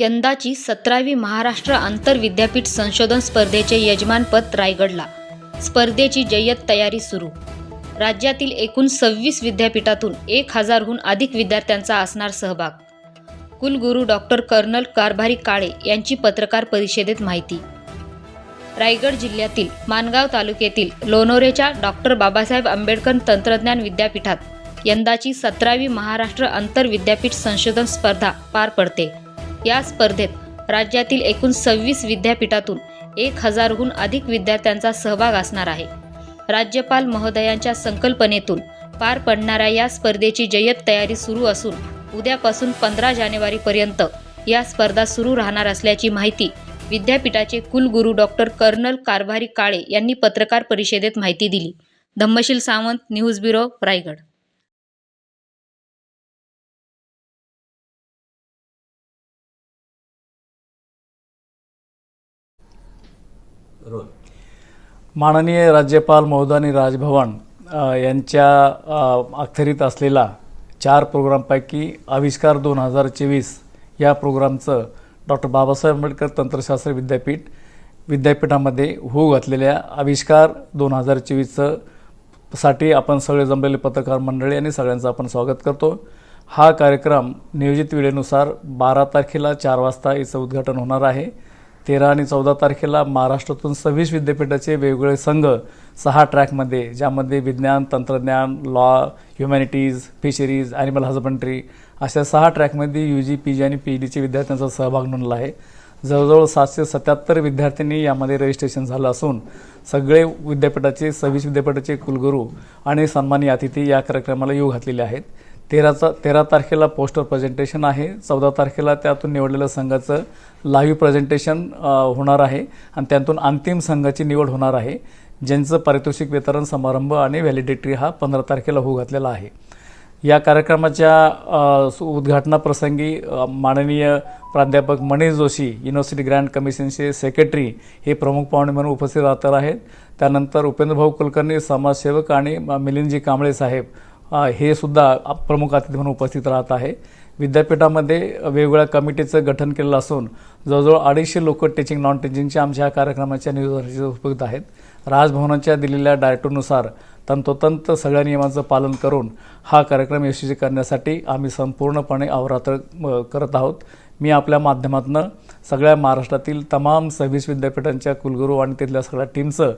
यंदाची सतरावी महाराष्ट्र आंतरविद्यापीठ संशोधन स्पर्धेचे यजमानपद रायगडला. स्पर्धेची जय्यत तयारी सुरू. राज्यातील एकूण सव्वीस विद्यापीठातून एक हजारहून अधिक विद्यार्थ्यांचा असणार सहभाग. कुलगुरू डॉक्टर कर्नल कारभारी काळे यांची पत्रकार परिषदेत माहिती. रायगड जिल्ह्यातील मानगाव तालुक्यातील लोणोरेच्या डॉक्टर बाबासाहेब आंबेडकर तंत्रज्ञान विद्यापीठात यंदाची सतरावी महाराष्ट्र आंतरविद्यापीठ संशोधन स्पर्धा पार पडते. या स्पर्धेत राज्यातील एकूण सव्वीस विद्यापीठातून एक हजारहून अधिक विद्यार्थ्यांचा सहभाग असणार आहे. राज्यपाल महोदयांच्या संकल्पनेतून पार पडणाऱ्या या स्पर्धेची जय्यत तयारी सुरू असून उद्यापासून पंधरा जानेवारीपर्यंत या स्पर्धा सुरू राहणार असल्याची माहिती विद्यापीठाचे कुलगुरू डॉक्टर कर्नल कारभारी काळे यांनी पत्रकार परिषदेत माहिती दिली. Dhammasheel Sawant news bureau Raigad. Roll. माननीय राज्यपाल महोदयानी राजभवन यांच्या अखेरीत असलेला चार प्रोग्रामपैकी आविष्कार दोन हजार चोवीस या प्रोग्रामचं डॉक्टर बाबासाहेब आंबेडकर तंत्रशास्त्र विद्यापीठ विद्यापीठामध्ये होऊ घातलेल्या आविष्कार दोन हजार चोवीसचं साठी आपण सगळे जमलेले पत्रकार मंडळी आणि सगळ्यांचं आपण स्वागत करतो. हा कार्यक्रम नियोजित वेळेनुसार बारा तारखेला चार वाजता याचं उद्घाटन होणार आहे. तेरा आणि चौदा तारखेला महाराष्ट्रातून सव्वीस विद्यापीठाचे वेगवेगळे संघ सहा ट्रॅकमध्ये ज्यामध्ये विज्ञान तंत्रज्ञान law humanities fisheries animal husbandry अशा सहा ट्रॅकमध्ये यू जी पी जी आणि पी डीचे विद्यार्थ्यांचा सहभाग नोंदला आहे. जवळजवळ सातशे सत्याहत्तर विद्यार्थ्यांनी यामध्ये रजिस्ट्रेशन झालं असून सगळे विद्यापीठाचे सव्वीस विद्यापीठाचे कुलगुरू आणि सन्मानी अतिथी या कार्यक्रमाला येऊ घातलेले आहेत. तेराचा तेरा तारखेला पोस्टर प्रेझेंटेशन आहे. चौदा तारखेला त्यातून निवडलेल्या संघाचं लाईव्ह प्रेझेंटेशन होणार आहे. आणि त्यातून अंतिम संघाची निवड होणार आहे. ज्यांचं पारितोषिक वितरण समारंभ आणि व्हॅलिडेटरी हा पंधरा तारखेला होऊ घातलेला आहे. या कार्यक्रमाच्या सु- उद्घाटनाप्रसंगी माननीय प्राध्यापक मनीष जोशी युनिव्हर्सिटी ग्रँड कमिशनचे सेक्रेटरी हे प्रमुख पाहुणे म्हणून उपस्थित राहणार आहेत. त्यानंतर उपेंद्रभाऊ कुलकर्णी समाजसेवक आणि मिलिंदजी कांबळे साहेब हे सुद्धा प्रमुख अतिथी म्हणून उपस्थित राहत आहे. विद्यापीठामध्ये वेगवेगळ्या कमिटीचं गठन केलेलं असून जवळजवळ अडीचशे लोक टीचिंग नॉन टीचिंगच्या आमच्या या कार्यक्रमाच्या नियोजनाचे उपयुक्त आहेत. राजभवनाच्या दिलेल्या डायरेक्टरनुसार तंतोतंत सगळ्या नियमांचं पालन करून हा कार्यक्रम यशस्वी करण्यासाठी आम्ही संपूर्णपणे अवरात्र करत आहोत. मी आपल्या माध्यमातून सगळ्या महाराष्ट्रातील तमाम सव्वीस विद्यापीठांच्या कुलगुरू आणि तिथल्या सगळ्या टीमचं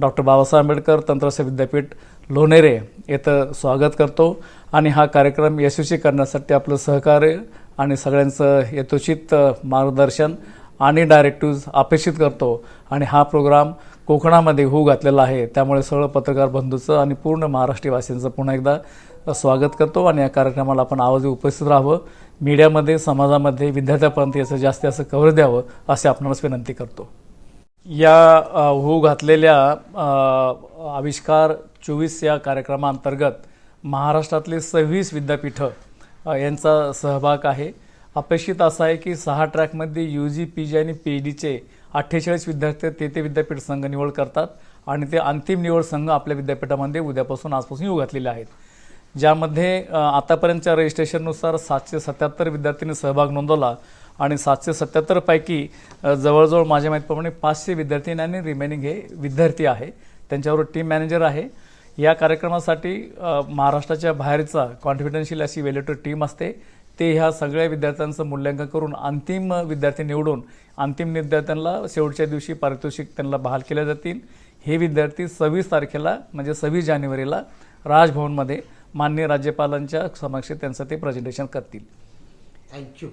डॉक्टर बाबासाहेब आंबेडकर तंत्रस्य विद्यापीठ लोणेरे येथं स्वागत करतो. आणि हा कार्यक्रम यशस्वी करण्यासाठी आपलं सहकार्य आणि सगळ्यांचं यथोचित मार्गदर्शन आणि डायरेक्टिव्ज अपेक्षित करतो. आणि हा प्रोग्राम कोकणामध्ये होऊ घातलेला आहे. त्यामुळे सगळं पत्रकार बंधूचं आणि पूर्ण महाराष्ट्रीवासीयांचं पुन्हा एकदा स्वागत करतो. आणि या कार्यक्रमाला आपण आवाज उपस्थित राहावं. मीडियामध्ये समाजामध्ये विद्यार्थ्यापर्यंत याचं जास्त असं कव्हर द्यावं असे आपणास विनंती करतो. या होऊ घातलेल्या आविष्कार चोवीस या कार्यक्रमाअंतर्गत महाराष्ट्रातले सव्वीस विद्यापीठं यांचा सहभाग आहे. अपेक्षित असा आहे की सहा ट्रॅकमध्ये यू जी पी जी आणि पी डीचे अठ्ठेचाळीस विद्यार्थी ते ते विद्यापीठ संघ निवड करतात आणि ते अंतिम निवड संघ आपल्या विद्यापीठामध्ये उद्यापासून आजपासून येऊ घातलेले आहेत. ज्यामध्ये आतापर्यंतच्या रजिस्ट्रेशननुसार सातशे सत्याहत्तर विद्यार्थ्यांनी सहभाग नोंदवला आणि सातशे सत्याहत्तरपैकी जवळजवळ माझ्या माहितीप्रमाणे पाचशे विद्यार्थी आणि रिमेनिंग हे विद्यार्थी आहे. त्यांच्यावर टीम मॅनेजर आहे. या कार्यक्रमासाठी महाराष्ट्राच्या बाहेरचा कॉन्फिडन्शियल अशी वेलेटर टीम असते. ते ह्या सगळ्या विद्यार्थ्यांचं मूल्यांकन करून अंतिम विद्यार्थी निवडून अंतिम विद्यार्थ्यांना शेवटच्या दिवशी पारितोषिक त्यांना बहाल केल्या जातील. हे विद्यार्थी सव्वीस तारखेला म्हणजे सव्वीस जानेवारीला राजभवनमध्ये माननीय राज्यपालांच्या समक्ष त्यांचं ते प्रेझेंटेशन करतील. थँक्यू